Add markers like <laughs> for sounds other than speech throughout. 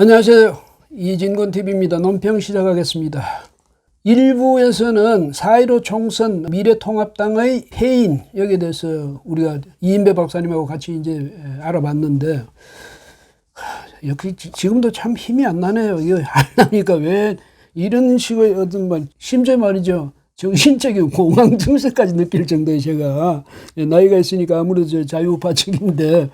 안녕하세요. 이진건 TV입니다. 논평 시작하겠습니다. 일부에서는 4.15 총선 미래통합당의 해인 여기에 대해서 우리가 이인배 박사님하고 같이 이제 알아봤는데 하, 역시 지- 지금도 참 힘이 안 나네요. 이거 <laughs> 하려니까 왜 이런 식의 어떤 말 심지어 말이죠. 정신적인 공황 증세까지 느낄 정도의 제가 예, 나이가 있으니까 아무래도 저 자유우파 측인데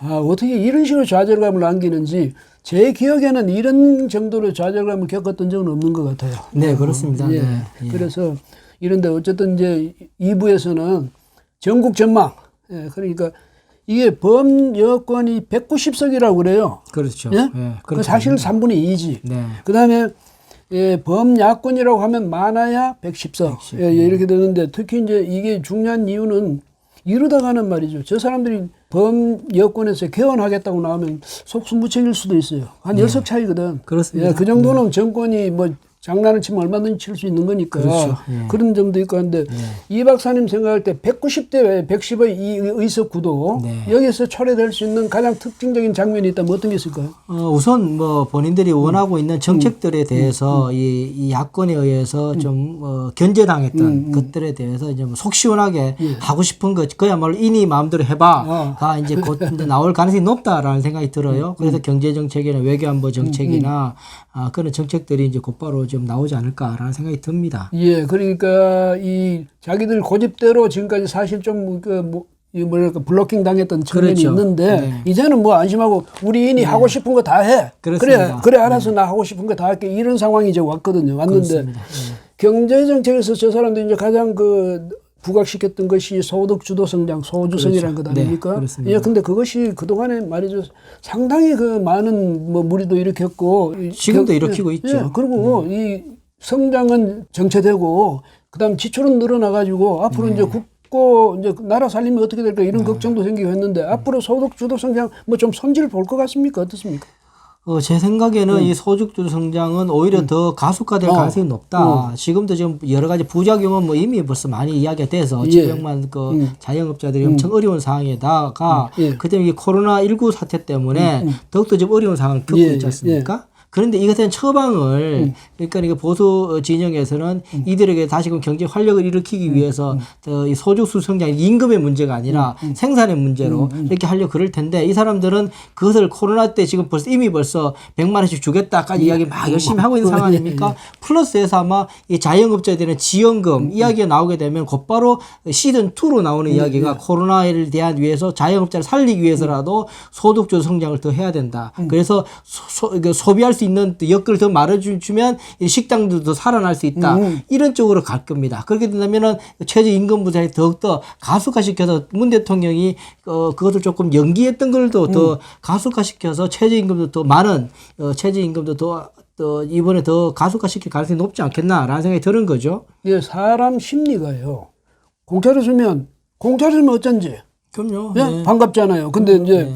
아, 어떻게 이런 식으로 좌절감을 남기는지 제 기억에는 이런 정도로 좌절감을 겪었던 적은 없는 것 같아요. 네, 그렇습니다. 예. 네, 예. 그래서 이런데 어쨌든 이제 2부에서는 전국 전망. 예, 그러니까 이게 범 여권이 190석이라고 그래요. 그렇죠. 예? 예, 그. 사실은 3분의 2지. 네. 그 다음에 예, 범 야권이라고 하면 많아야 110석. 110, 예, 예, 이렇게 되는데 특히 이제 이게 중요한 이유는 이러다가는 말이죠. 저 사람들이 범 여권에서 개헌하겠다고 나오면 속수무책일 수도 있어요. 한열 10석 차이거든. 네. 그렇습니다. 네. 예, 그 정도는 정권이 뭐 장난을 치면 얼마든지 칠 수 있는 거니까 그렇죠. 예. 그런 점도 있고 한데 이 박사님 생각할 때 190대 110의 이 의석 구도 네. 여기서 초래될 수 있는 가장 특징적인 장면이 있다면 어떤 게 있을까요? 어, 우선 뭐 본인들이 음. 원하고 있는 정책들에 대해서 이, 이 야권에 의해서 음. 좀 어, 견제당했던 것들에 대해서 이제 뭐 속 시원하게 하고 싶은 것 그야말로 이니 마음대로 예. 아. 해봐가 이제 <laughs> 곧 나올 가능성이 높다라는 생각이 들어요. 음. 그래서 경제 정책이나 외교안보 정책이나 아, 그런 정책들이 이제 곧바로 좀 나오지 않을까라는 생각이 듭니다. 예, 그러니까 이 자기들 고집대로 지금까지 사실 좀그 뭐, 이 뭐랄까 블로킹 당했던 측면이 그렇죠. 있는데 네. 이제는 뭐 안심하고 우리 인이 하고 싶은 거 다 해. 그래, 그렇습니다. 그래 알아서 나 하고 싶은 거 다 할게 이런 상황이 이제 왔거든요. 왔는데 그렇습니다. 경제 정책에서 저 사람들이 이제 가장 그 부각시켰던 것이 소득 주도 성장, 소주성이라는 것 네, 아닙니까? 그렇습니다. 예, 근데 그것이 그동안에 말이죠. 상당히 그 많은 뭐 무리도 일으켰고 이 지금도 경- 일으키고 예, 있죠. 예, 그리고 이 성장은 정체되고 그다음 지출은 늘어나 가지고 앞으로 네. 이제 국 고 이제 나라 살림이 어떻게 될까 이런 걱정도 생기고 했는데 앞으로 소득 주도 성장 뭐 좀 손질 볼 것 같습니까? 어떻습니까? 어, 제 생각에는 이 소득주 성장은 오히려 더 가속화될 음. 어. 가능성이 높다. 지금도 지금 여러 가지 부작용은 뭐 이미 벌써 많이 이야기가 돼서 예. 지역만 그 음. 자영업자들이 엄청 어려운 상황에다가 음. 예. 음, 그다음에 이 코로나 19 사태 때문에 더욱더 좀 어려운 상황을 겪고 예, 음. 있지 않습니까? 그런데 이것은 처방을 그러니까 이거 보수 진영에서는 음. 이들에게 다시금 경제 활력을 일으키기 위해서 더이 소득 수 성장 임금의 문제가 아니라 음, 생산의 문제로 이렇게 하려 고 그럴 텐데 이 사람들은 그것을 코로나 때 지금 벌써 이미 벌써 100만 원씩 주겠다까지 음. 이야기 막 열심히 하고 있는 상황 아닙니까? 플러스에서 아마 이 자영업자들은 음, 지원금 이야기가 나오게 되면 곧바로 시즌 2로 나오는 이야기가 코로나를 대한 위해서 자영업자를 살리기 위해서라도 소득주 성장을 더 해야 된다. 그래서 소, 소, 그 소비할 수 있는 여건을 더 말해주면 이 식당들도 더 살아날 수 있다. 이런 쪽으로 갈 겁니다. 그렇게 된다면은 최저임금 부담이 더욱더 가속화시켜서 문 대통령이 어, 그것을 조금 연기했던 걸도 더 가속화시켜서 최저임금도 더 많은 어, 최저임금도 더, 더 이번에 더 가속화시킬 가능성이 높지 않겠나라는 생각이 드는 거죠. 예, 사람 심리가요. 공짜로 주면 공짜로 주면 어쩐지 그럼요. 예? 반갑잖아요. 근데 이제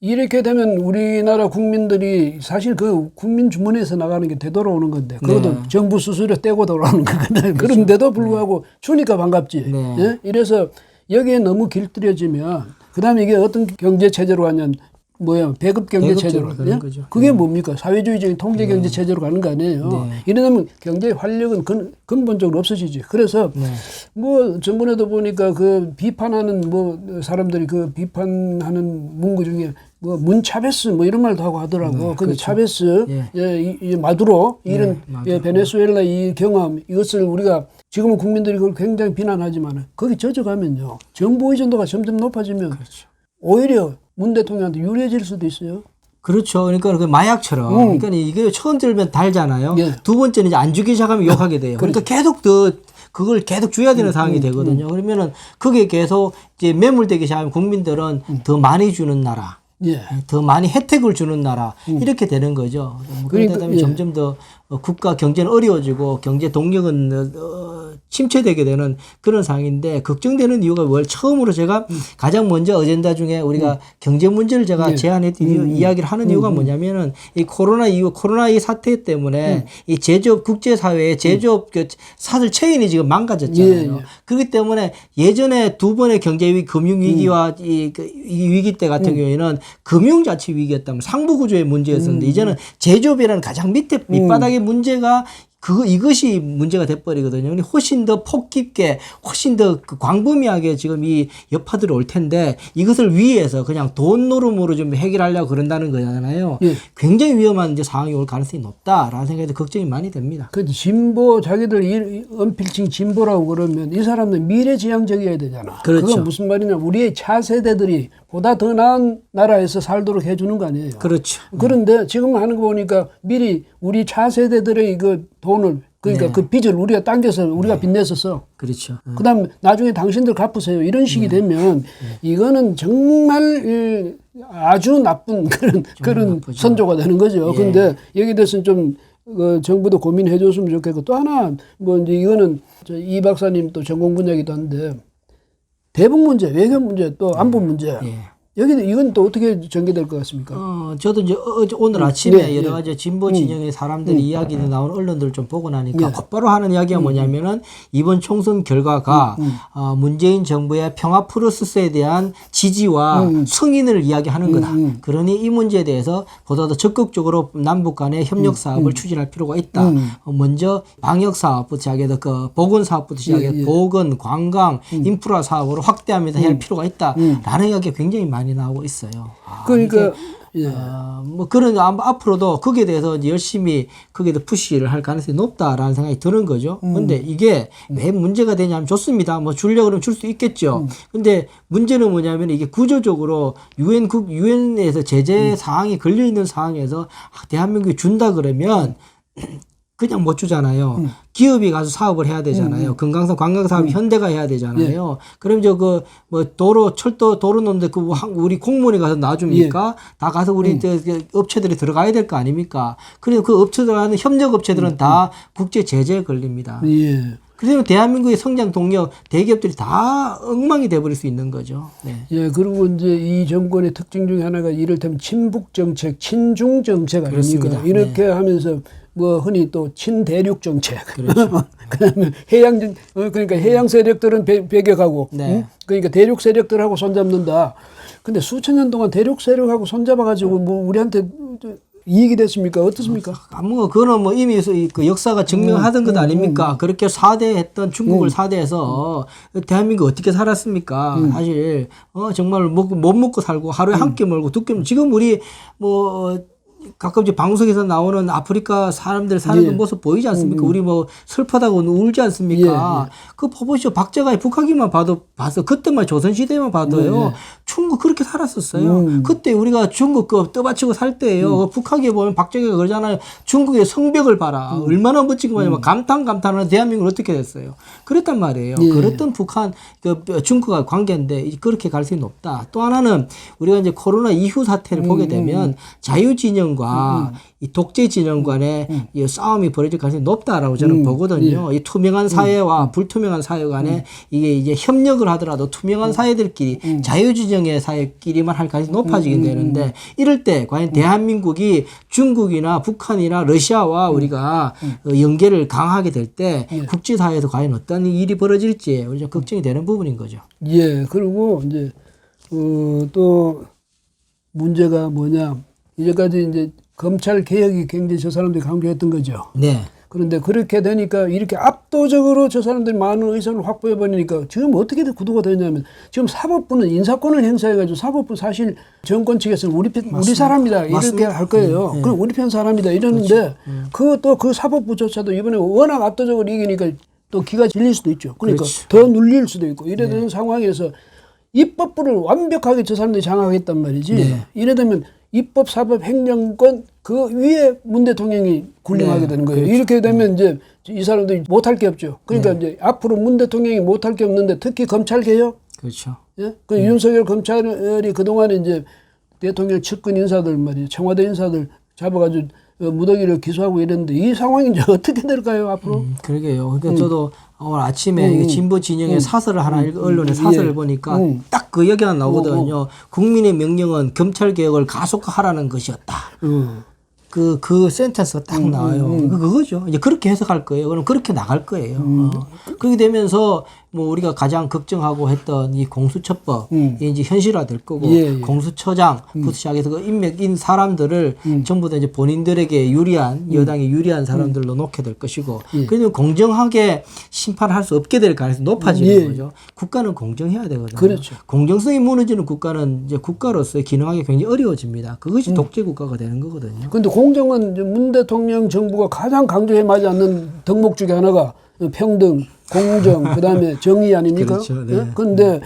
이렇게 되면 우리나라 국민들이 사실 그 국민 주머니에서 나가는 게 되돌아오는 건데 그것도 네. 정부 수수료 떼고 돌아오는 <laughs> 거거든요. 그런데도 불구하고 주니까 반갑지. 네. 예? 이래서 여기에 너무 길들여지면 그다음에 이게 어떤 경제 체제로 가냐면 뭐야 배급 경제 체제로 가는 예? 그게 뭡니까 사회주의적인 통제 경제 체제로 가는 거 아니에요. 네. 이러면 경제 활력은 근, 근본적으로 없어지지. 그래서 네. 뭐 전번에도 보니까 그 비판하는 뭐 사람들이 그 비판하는 문구 중에 뭐 문차베스 뭐 이런 말도 하고 하더라고. 근데 차베스 예. 예, 이, 이 마두로 이런 마두로. 예, 베네수엘라 이 경험 이것을 우리가 지금은 국민들이 그걸 굉장히 비난하지만 거기 젖어가면요 정보 의존도가 점점 높아지면 오히려 문 대통령한테 유리해질 수도 있어요. 그렇죠. 그러니까 그 마약처럼. 그러니까 이게 처음 들면 달잖아요. 예. 두 번째는 이제 안 주기 시작하면 욕하게 돼요. 그러니까 계속 더 그걸 계속 줘야 되는 상황이 되거든요. 그러면은 그게 계속 이제 매몰되기 시작하면 국민들은 더 많이 주는 나라. 예. 더 많이 혜택을 주는 나라 이렇게 되는 거죠. 뭐 그러니까, 보면 예. 점점 더 어, 국가 경제는 어려워지고 경제 동력은 어, 침체되게 되는 그런 상황인데 걱정되는 이유가 뭘? 처음으로 제가 가장 먼저 어젠다 중에 우리가 경제 문제를 제가 네. 제안해 드린 이야기를 하는 이유가 뭐냐면은 이 코로나 이후 코로나 이 사태 때문에 이 제조업 국제 사회의 제조업 그 사슬 체인이 지금 망가졌잖아요. 예, 예. 그렇기 때문에 예전에 두 번의 경제 위기, 금융 위기와 이, 그, 이 위기 때 같은 경우에는 금융 자체 위기였다면 상부 구조의 문제였었는데 이제는 제조업이라는 가장 밑에 밑바닥 의 문제가 그 이것이 문제가 돼버리거든요. 근데 훨씬 더 폭 깊게, 훨씬 더그 광범위하게 지금 이 여파들이 올 텐데 이것을 위해서 그냥 돈 노름으로 좀 해결하려고 그런다는 거잖아요. 예. 굉장히 위험한 이제 상황이 올 가능성이 높다라는 생각이 걱정이 많이 됩니다. 그 진보 자기들 이 언필칭 진보라고 그러면 이 사람들 미래지향적이어야 되잖아. 그렇죠. 건 무슨 말이냐? 우리의 차세대들이 보다 더 나은 나라에서 살도록 해주는 거 아니에요. 그렇죠. 그런데 지금 하는 거 보니까 미리 우리 차세대들의 그 돈을 그러니까 네. 그 빚을 우리가 당겨서 우리가 빚내서 써. 그렇죠. 그다음 나중에 당신들 갚으세요. 이런 식이 되면 이거는 정말 이 아주 나쁜 <laughs> 그런 그런 나쁘죠. 선조가 되는 거죠. 예. 근데 여기 대해서는 좀그 정부도 고민해 줬으면 좋겠고 또 하나 뭐 이제 이거는 저 이 박사님 또 전공 분야기도 한데 대북 문제, 외교 문제, 또 안보 문제. 예. 여기 이건 또 어떻게 전개될 것 같습니까? 어, 저도 이제 어, 저 오늘 아침에 네, 여러 네. 가지 진보 진영의 사람들이 이야기를 나온 언론들을 좀 보고 나니까 네. 곧바로 하는 이야기가 뭐냐면은 이번 총선 결과가 어, 문재인 정부의 평화 프로세스에 대한 지지와 승인을 이야기하는 거다. 그러니 이 문제에 대해서 보다 더 적극적으로 남북 간의 협력 사업을 추진할 필요가 있다. 어, 먼저 방역 사업부터 시작해서 그 보건 사업부터 시작해서 예, 예. 보건, 관광, 인프라 사업으로 확대하면서 해야 할 필요가 있다라는 이야기가 굉장히 많이 나오고 있어요. 아, 그러니까 예. 어, 뭐 그런 앞- 앞으로도 거기에 대해서 이제 열심히 거기에 대 푸시를 할 가능성이 높다라는 생각이 드는 거죠. 근데 이게 왜 문제가 되냐면 좋습니다. 뭐 줄려 그러면 줄 수 있겠죠. 근데 문제는 뭐냐면 이게 구조적으로 유엔 국 유엔에서 제재 사항이 걸려 있는 상황에서 아, 대한민국이 준다 그러면 그냥 못 주잖아요. 기업이 가서 사업을 해야 되잖아요. 금강산 관광 사업 현대가 해야 되잖아요. 그럼 저 그 뭐 도로 철도 도로 놓는데 그 한- 우리 공무원이 가서 놔줍니까? 다 가서 우리 저, 그 업체들이 들어가야 될 거 아닙니까? 그리고 그 업체들하는 협력 업체들은 다 국제 제재에 걸립니다. 예. 그러면 대한민국의 성장 동력 대기업들이 다 엉망이 돼버릴 수 있는 거죠. 네. 예, 그리고 이제 이 정권의 특징 중에 하나가 이를테면 친북 정책, 친중 정책 아닙니까? 그렇습니다. 네. 이렇게 하면서 뭐 흔히 또 친대륙 정책. 그렇죠. <laughs> 그다음에 해양 정- 어, 그러니까 해양 세력들은 배, 배격하고 네. 응? 그러니까 대륙 세력들하고 손잡는다. 근데 수천 년 동안 대륙 세력하고 손잡아 가지고 뭐 우리한테 이익이 됐습니까? 어떻습니까? 아, 뭐, 그거는 뭐 이미 그- 그 역사가 증명하던 것 아닙니까? 그렇게 사대했던 중국을 사대해서 대한민국 어떻게 살았습니까? 사실, 어, 정말 먹, 못 먹고 살고 하루에 한끼 먹고 두 끼, 먹고 지금 우리 뭐, 가끔 이제 방송에서 나오는 아프리카 사람들 사는 예. 모습 보이지 않습니까? 우리 뭐 슬퍼다고 울지 않습니까? 그 보십시오. 박정희 북한기만 봐도 봐서 그때만 조선 시대만 봐도요. 중국 그렇게 살았었어요. 그때 우리가 중국 그 떠받치고 살 때예요. 그 북한기에 보면 박정희가 그러잖아요. 중국의 성벽을 봐라. 얼마나 멋진 거 말이야. 감탄 감탄하는 대한민국은 어떻게 됐어요. 그랬단 말이에요. 예. 그랬던 북한 그 중국과 관계인데 그렇게 갈 수는 없다. 또 하나는 우리가 이제 코로나 이후 사태를 보게 되면 자유 진영 과 이 독재 진영 간의 이 싸움이 벌어질 가능성이 높다라고 저는 보거든요. 이 투명한 사회와 불투명한 사회 간에 이게 이제 협력을 하더라도 투명한 사회들끼리 자유 진영의 사회끼리만 할 가능성이 높아지게 되는데 이럴 때 과연 대한민국이 중국이나 북한이나 러시아와 우리가 어, 연계를 강하게 될 때 국제사회에서 과연 어떤 일이 벌어질지 우리 좀 걱정이 되는 부분인 거죠. 예, 그리고 이제 어, 또 문제가 뭐냐 이제까지 이제 검찰 개혁이 굉장히 저 사람들이 강조했던 거죠. 네. 그런데 그렇게 되니까 이렇게 압도적으로 저 사람들이 많은 의선을 확보해 버리니까 지금 어떻게 구도가 되냐면 지금 사법부는 인사권을 행사해가지고 사법부 사실 정권 측에서는 우리 편 우리 사람이다 이렇게 맞습니다. 할 거예요. 그럼 우리 편 사람이다 이러는데 그또 그 사법부조차도 이번에 워낙 압도적으로 이기니까 또 기가 질릴 수도 있죠. 그러니까 그렇죠. 더 눌릴 수도 있고 이래 되는 상황에서 입법부를 완벽하게 저 사람들이 장악했단 말이지. 네. 이래 되면 입법, 사법, 행정권 그 위에 문 대통령이 군림하게 네, 되는 거예요. 이렇게 되면 이제 이 사람들이 못할 게 없죠. 그러니까 이제 앞으로 문 대통령이 못할 게 없는데 특히 검찰 개혁, 그렇죠. 예? 그 윤석열 검찰이 그동안에 이제 대통령 측근 인사들 말이죠. 청와대 인사들 잡아가지고 어, 무더기를 기소하고 이랬는데 이 상황이 이제 <laughs> 어떻게 될까요 앞으로? 음, 그러게요. 그러니까 저도 오늘 아침에 음, 진보 진영의 음, 사설을 하나 음, 읽 언론의 음, 사설을 예. 보니까 음. 딱그 얘기가 나오거든요. 국민의 명령은 검찰 개혁을 가속화하라는 것이었다. 어. 그, 그 센텐스가 딱 나와요. 그 그거죠. 이제 그렇게 해석할 거예요. 그럼 그렇게 나갈 거예요. 어. 그렇게 되면서 뭐 우리가 가장 걱정하고 했던 이 공수처법, 음. 이 이제 현실화 될 거고, 예, 예. 공수처장부터 시작해서 그 인맥인 사람들을 전부 다 이제 본인들에게 유리한, 여당에 유리한 사람들로 놓게 될 것이고, 그러면 공정하게 심판할 수 없게 될 가능성이 높아지는 예. 거죠. 국가는 공정해야 되거든요. 그렇죠. 공정성이 무너지는 국가는 이제 국가로서 기능하기 굉장히 어려워집니다. 그것이 독재 국가가 되는 거거든요. 근데 공정은 문 대통령 정부가 가장 강조해 마지 않는 덕목 중에 하나가 평등, 공정, <laughs> 그다음에 정의 아닙니까? 그렇죠, 네. 예? 근데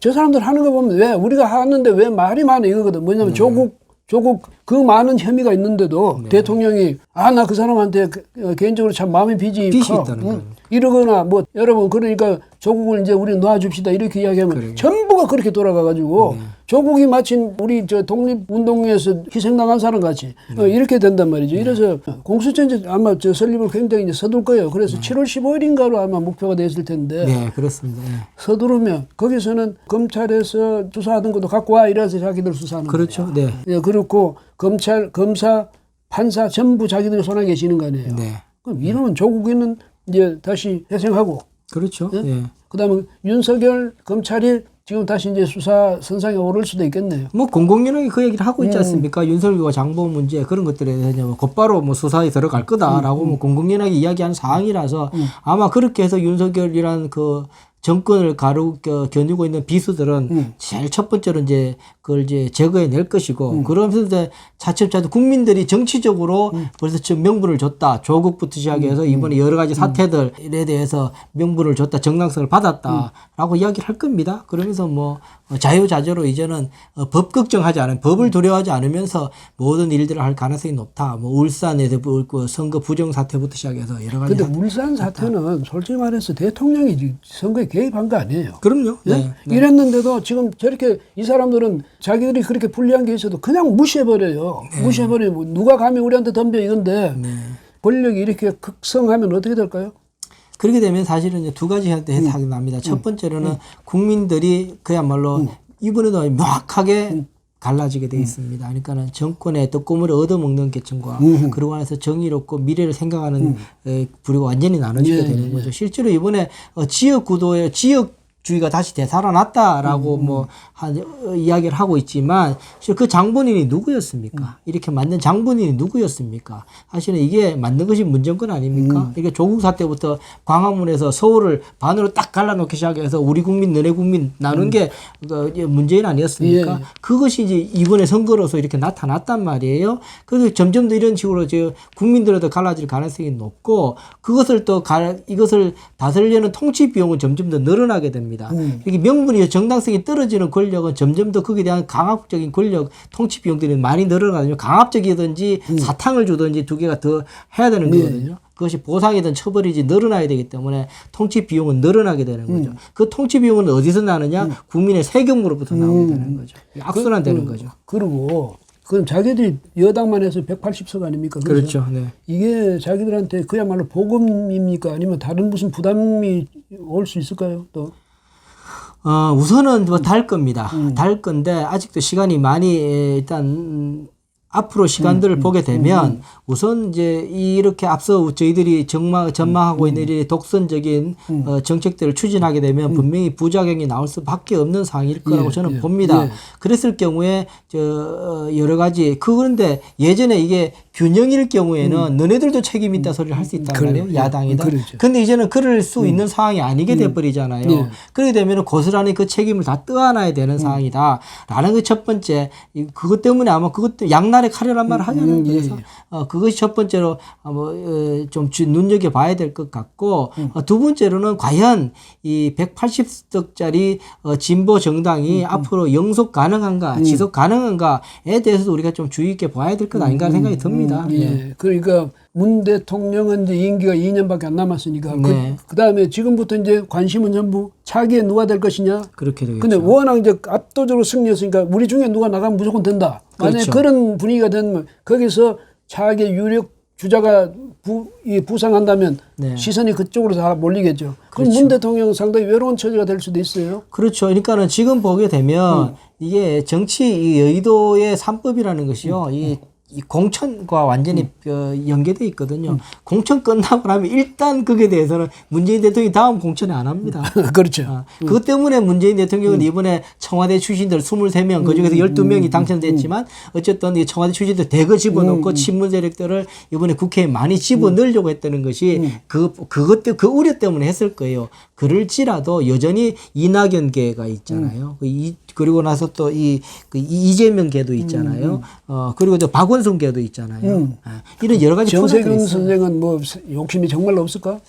저 사람들 하는 거 보면 왜 우리가 하는데 왜 말이 많아 이거거든. 네. 뭐냐면 조국 조국 그 많은 혐의가 있는데도 대통령이 아 나 그 사람한테 그- 어, 개인적으로 참 마음이 빚이 빚이 커. 있다는 응? 이러거나 뭐 여러분 그러니까 조국을 이제 우리 놔줍시다 이렇게 이야기하면. 네. 전부가 그렇게 돌아가가지고 조국이 마침 우리 저 독립운동에서 희생당한 사람 같이 네. 어, 이렇게 된단 말이죠. 이래서 공수처 아마 저 설립을 굉장히 이제 서둘 거예요. 그래서 7월 15일인가로 아마 목표가 됐을 텐데 네, 그렇습니다. 예. 서두르면 거기서는 검찰에서 수사하던 것도 갖고 와 이래서 자기들 수사하는 그렇죠. 네. 거예요. 예, 그렇고 검찰, 검사, 판사 전부 자기들 손에 계시는 거 아니에요. 네. 그럼 이러면 조국이는 이제 다시 회생하고 그렇죠. 예? 예. 그다음에 윤석열 검찰이 지금 다시 이제 수사 선상에 오를 수도 있겠네요. 뭐 공공연하게 그 얘기를 하고 음. 있지 않습니까? 윤석열과 장보 문제 그런 것들에 대해서 뭐 곧바로 뭐 수사에 들어갈 거다라고 음. 뭐 공공연하게 이야기하는 사항이라서 아마 그렇게 해서 윤석열이란 그 정권을 가루 겨, 겨누고 있는 비수들은 음. 제일 첫 번째로 이제 그걸 이제 제거해 낼 것이고 그러면서 이제 차츰차츰 국민들이 정치적으로 음. 벌써 지금 명분을 줬다 조국부터 시작해서 이번에 여러 가지 사태들에 대해서 명분을 줬다 정당성을 받았다라고 음. 이야기를 할 겁니다. 그러면서 뭐 어, 자유자재로 이제는 어, 법 걱정하지 않은 법을 두려워하지 않으면서 모든 일들을 할 가능성이 높다. 뭐 울산에서 그- 그 선거 부정 사태부터 시작해서 여러 가지 근데 사- 울산 사태는 솔직히 말해서 대통령이 선거에 개입한 거 아니에요. 그럼요. 예? 네. 이랬는데도 지금 저렇게 이 사람들은 자기들이 그렇게 불리한 게 있어도 그냥 무시해버려요. 네. 무시해버리면 뭐 누가 감히 우리한테 덤벼 이건데 권력이 이렇게 극성하면 어떻게 될까요? 그렇게 되면 사실은 이제 두 가지 음. 해석이 납니다. 첫 번째로는 국민들이 그야말로 이번에도 명확하게 음. 갈라지게 돼 있습니다. 그러니까는 정권의 떡고물을 얻어먹는 계층과 음. 그러고 안에서 정의롭고 미래를 생각하는 에, 부류가 완전히 나눠지게 예, 되는 거죠. 실제로 이번에 어, 지역 구도의 지역 주의가 다시 되살아났다라고 음. 뭐 한, 어, 이야기를 하고 있지만 그 장본인이 누구였습니까? 음. 이렇게 만든 장본인이 누구였습니까? 사실은 이게 만든 것이 문정권 아닙니까? 음. 이게 조국 사태부터 광화문에서 서울을 반으로 딱 갈라놓기 시작해서 우리 국민 너네 국민 나눈 게 그, 문재인 아니었습니까? 음. 예. 그것이 이제 이번에 선거로서 이렇게 나타났단 말이에요. 그래서 점점 더 이런 식으로 저 국민들에도 갈라질 가능성이 높고 그것을 또 가, 이것을 다스리려는 통치 비용은 점점 더 늘어나게 됩니다. 음. 이렇게 명분이 정당성이 떨어지는 권력은 점점 더 거기에 대한 강압적인 권력 통치 비용들이 많이 늘어나거든요. 강압적이든지 음. 사탕을 주든지 두 개가 더 해야 되는 네. 거거든요. 그것이 보상이든 처벌이지 늘어나야 되기 때문에 통치 비용은 늘어나게 되는 거죠. 음. 그 통치 비용은 어디서 나느냐? 국민의 세금으로부터 나오게 되는 거죠. 악순환 되는 그, 거죠. 그리고 그럼 자기들이 여당만 해서 180석 아닙니까? 그래서 그렇죠. 네. 이게 자기들한테 그야말로 복음입니까? 아니면 다른 무슨 부담이 올 수 있을까요? 또 어, 우선은 뭐 달 겁니다. 음. 달 건데 아직도 시간이 많이 에, 일단 음, 앞으로 음, 시간들을 보게 되면 우선 이제 이렇게 앞서 저희들이 음, 전망하고 있는 이 독선적인 어, 정책들을 추진하게 되면 분명히 부작용이 나올 수밖에 없는 상황일 거라고 음. 예, 저는 예, 봅니다. 예. 그랬을 경우에 저 어, 여러 가지 그런데 예전에 이게 균형일 경우에는 너네들도 책임 있다 소리를 할 수 있단 음. 그래요. 말이에요. 야당이다. 음, 그렇죠. 근데 이제는 그럴 수 있는 상황이 아니게 돼 버리잖아요. 예. 그렇게 되면 고스란히 그 책임을 다 떠안아야 되는 상황이다라는 게첫 번째 이- 그것 때문에 아마 그것 때문에 양날의 칼이란 말을 하잖아요. 음, 예, 그래서 어, 그것이 첫 번째로 어, 뭐좀 눈여겨 봐야 될 것 같고 어, 두 번째로는 과연 이 180석짜리 어, 진보 정당이 앞으로 영속 가능한가 지속 가능한가에 대해서도 우리가 좀 주의 있게 봐야 될 것 아닌가 하는 생각이 듭니다. 예. 예. 그러니까 문 대통령은 이제 임기가 2년밖에 안 남았으니까 네. 그, 그다음에 지금부터 이제 관심은 전부 차기에 누가 될 것이냐. 그렇게 되겠죠. 근데 워낙 이제 압도적으로 승리했으니까 우리 중에 누가 나가면 무조건 된다. 만약에 그렇죠. 그런 분위기가 되면 거기서 차악의 유력 주자가 부, 이 부상한다면 네. 시선이 그쪽으로 다 몰리겠죠. 그럼 그렇죠. 문 대통령 상당히 외로운 처지가 될 수도 있어요. 그렇죠. 그러니까는 지금 보게 되면 이게 정치 이 여의도의 삼법이라는 것이요. 이, 이 공천과 완전히 어, 연계돼 있거든요. 공천 끝나고 나면 일단 그게 대해서는 문재인 대통령이 다음 공천에 안 합니다. <laughs> 그렇죠. 아, 그것 때문에 문재인 대통령은 이번에 청와대 출신들 23명, 그 중에서 12명이 당선됐지만 어쨌든 이 청와대 출신들 대거 집어넣고 친문 세력들을 이번에 국회에 많이 집어넣으려고 했다는 것이 그, 그것 때, 그 우려 때문에 했을 거예요. 그럴지라도 여전히 이낙연계가 있잖아요. 그 이, 그리고 나서 또 이, 그 이재명계도 있잖아요. 어, 그리고 또 박원순계도 있잖아요. 아, 이런 여러 가지 정세균 있어요. 선생은 뭐 욕심이 정말 없을까?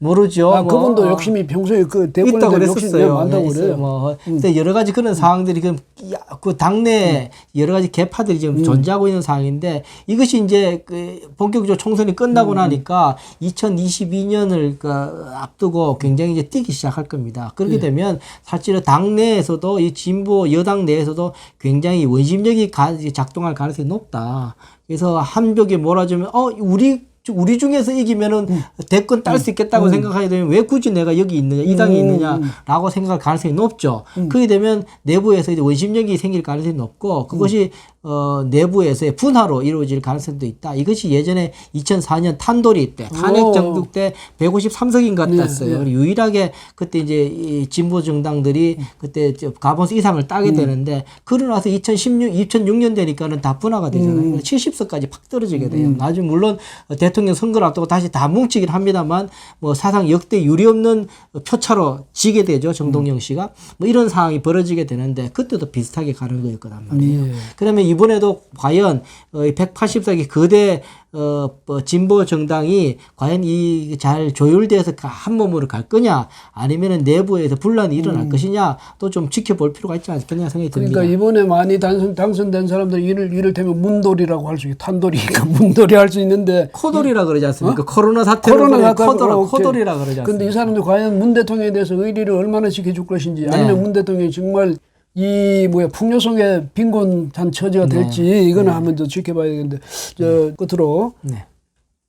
모르죠. 아, 뭐, 그분도 어. 욕심이 평소에 그 있다고 그랬었어요. 많다고 네, 그래요. 뭐, 근데 여러 가지 그런 상황들이 그, 야, 그 당내 여러 가지 개파들이 지금 존재하고 있는 상황인데 이것이 이제 그 본격적으로 총선이 끝나고 나니까 2022년을 그 앞두고 굉장히 이제 뛰기 시작할 겁니다. 그렇게 되면 사실은 당내에서도 이 진보 여당 내에서도 굉장히 원심력이 가, 작동할 가능성이 높다. 그래서 한 벽에 몰아주면 어 우리 우리 중에서 이기면은 대권 딸 수 있겠다고 생각하게 되면 왜 굳이 내가 여기 있느냐 이 당에 있느냐라고 생각할 가능성이 높죠. 그렇게 되면 내부에서 이제 원심력이 생길 가능성이 높고 그것이 어 내부에서의 분화로 이루어질 가능성도 있다. 이것이 예전에 2004년 탄도리 때 탄핵 오. 정국 때 153석인가 네, 땄어요. 유일하게 그때 이제 이 진보 정당들이 그때 저 가본수 이상을 따게 되는데 그러고 나서 2016, 2006년 되니까는 다 분화가 되잖아요. 70석까지 팍 떨어지게 돼요. 나중에 물론 대통령 선거를 앞두고 다시 다 뭉치긴 합니다만 뭐 사상 역대 유리 없는 표차로 지게 되죠. 정동영 씨가 뭐 이런 상황이 벌어지게 되는데 그때도 비슷하게 가는 거였거단 말이에요. 예. 그러면 이 번에도 과연 어, 180석의 거대 어, 뭐 진보 정당이 과연 이 잘 조율돼서 가- 한 몸으로 갈 거냐 아니면은 내부에서 분란이 일어날 것이냐 또 좀 지켜볼 필요가 있지 않겠냐 생각이 듭니다. 그러니까 이번에 많이 당선, 당선된 사람들 이를 이를테면 문돌이라고 할 수 있고 탄돌이니까 <laughs> 문돌이 할 수 있는데 코돌이라 그러지 않습니까? 코로나 사태로 코로나 코돌아, 오케이. 코돌이라 그러지 않습니까? 근데 이 사람들 과연 문 대통령에 대해서 의리를 얼마나 지켜줄 것인지 네. 아니면 문 대통령이 정말 이 뭐야 풍요속의 빈곤 한 처지가 네. 될지 이거는 한번 더 지켜봐야 되는데 저 끝으로. 네.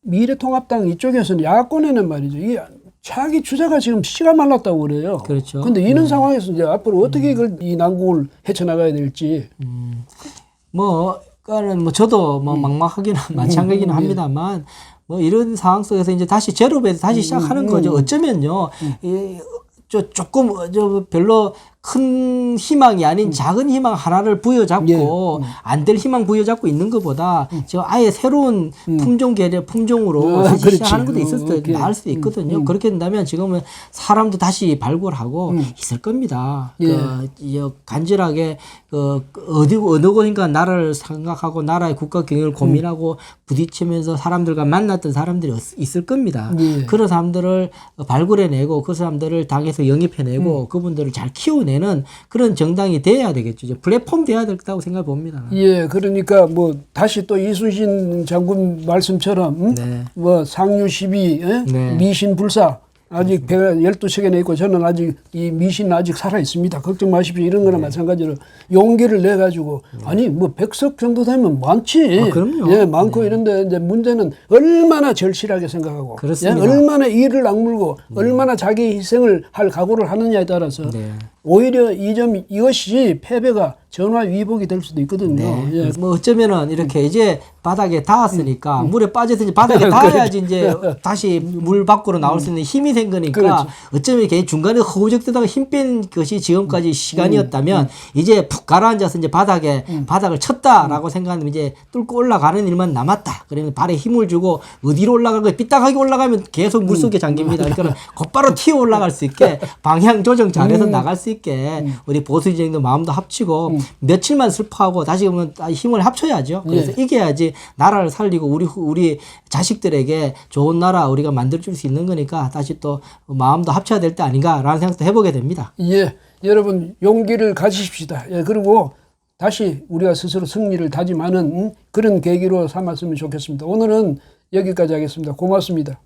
미래통합당 이쪽에서는 야권에는 말이죠. 이 자기 주자가 지금 씨가 말랐다고 그래요. 그렇죠. 근데 이런 상황에서 이제 앞으로 어떻게 이걸 이 난국을 헤쳐나가야 될지. 뭐, 그거는 뭐 저도 뭐 막막하기는 <laughs> 마찬가지긴 합니다만 뭐 이런 상황 속에서 이제 다시 제로베이스 다시 시작하는 거죠. 어쩌면요. 이, 저 조금 어, 저 별로 큰 희망이 아닌 작은 희망 하나를 부여잡고 안될 희망 부여잡고 있는 것보다 저 아예 새로운 품종 개념 품종으로 아, 다시 그렇지. 시작하는 것도 있을 어, 때. 나을 수도 있거든요. 그렇게 된다면 지금은 사람도 다시 발굴하고 있을 겁니다. 예. 그이 간절하게 그 어디 어느 곳인가 나라를 생각하고 나라의 국가 경영을 고민하고 부딪히면서 사람들과 만났던 사람들이 있- 있을 겁니다. 예. 그런 사람들을 발굴해내고 그 사람들을 당에서 영입해내고 그분들을 잘 키워내 는 그런 정당이 돼야 되겠죠. 이제 플랫폼 돼야 될다고 생각해 봅니다. 예, 그러니까 뭐 다시 또 이순신 장군 말씀처럼 음? 네. 뭐 상류 시비, 예? 네. 미신 불사 아직 배가 12척이나 있고 저는 아직 이 미신은 아직 살아 있습니다. 걱정 마십시오. 이런 네. 거나 마찬가지로 용기를 내 가지고 아니 뭐 백석 정도 되면 많지. 아, 그럼요. 예, 많고 이런데 이제 문제는 얼마나 절실하게 생각하고 그렇습니다. 예, 얼마나 이를 악물고 얼마나 자기 희생을 할 각오를 하느냐에 따라서 네. 오히려 이 점 이것이 패배가 전화 위복이 될 수도 있거든요. 예. 뭐 어쩌면은 이렇게 이제 바닥에 닿았으니까 물에 빠져서 이제 바닥에 <laughs> 그렇죠. 닿아야지 이제 다시 물 밖으로 나올 수 있는 힘이 생 거니까 그렇죠. 어쩌면 이렇게 중간에 허우적대다가 힘 뺀 것이 지금까지 시간이었다면 이제 푹 가라앉아서 이제 바닥에 바닥을 쳤다라고 생각하면 이제 뚫고 올라가는 일만 남았다. 그러면 발에 힘을 주고 어디로 올라갈 거 삐딱하게 올라가면 계속 물 속에 잠깁니다. 그러니까 곧바로 튀어 올라갈 수 있게 <laughs> 방향 조정 잘해서 나갈 수 있게 우리 보수진영도 마음도 합치고 며칠만 슬퍼하고 다시 보면 힘을 합쳐야죠. 그래서 이겨야지 나라를 살리고 우리 후- 우리 자식들에게 좋은 나라 우리가 만들어줄 수 있는 거니까 다시 또 마음도 합쳐야 될 때 아닌가라는 생각도 해보게 됩니다. 예, 여러분 용기를 가지십시다. 예, 그리고 다시 우리가 스스로 승리를 다짐하는 음, 그런 계기로 삼았으면 좋겠습니다. 오늘은 여기까지 하겠습니다. 고맙습니다.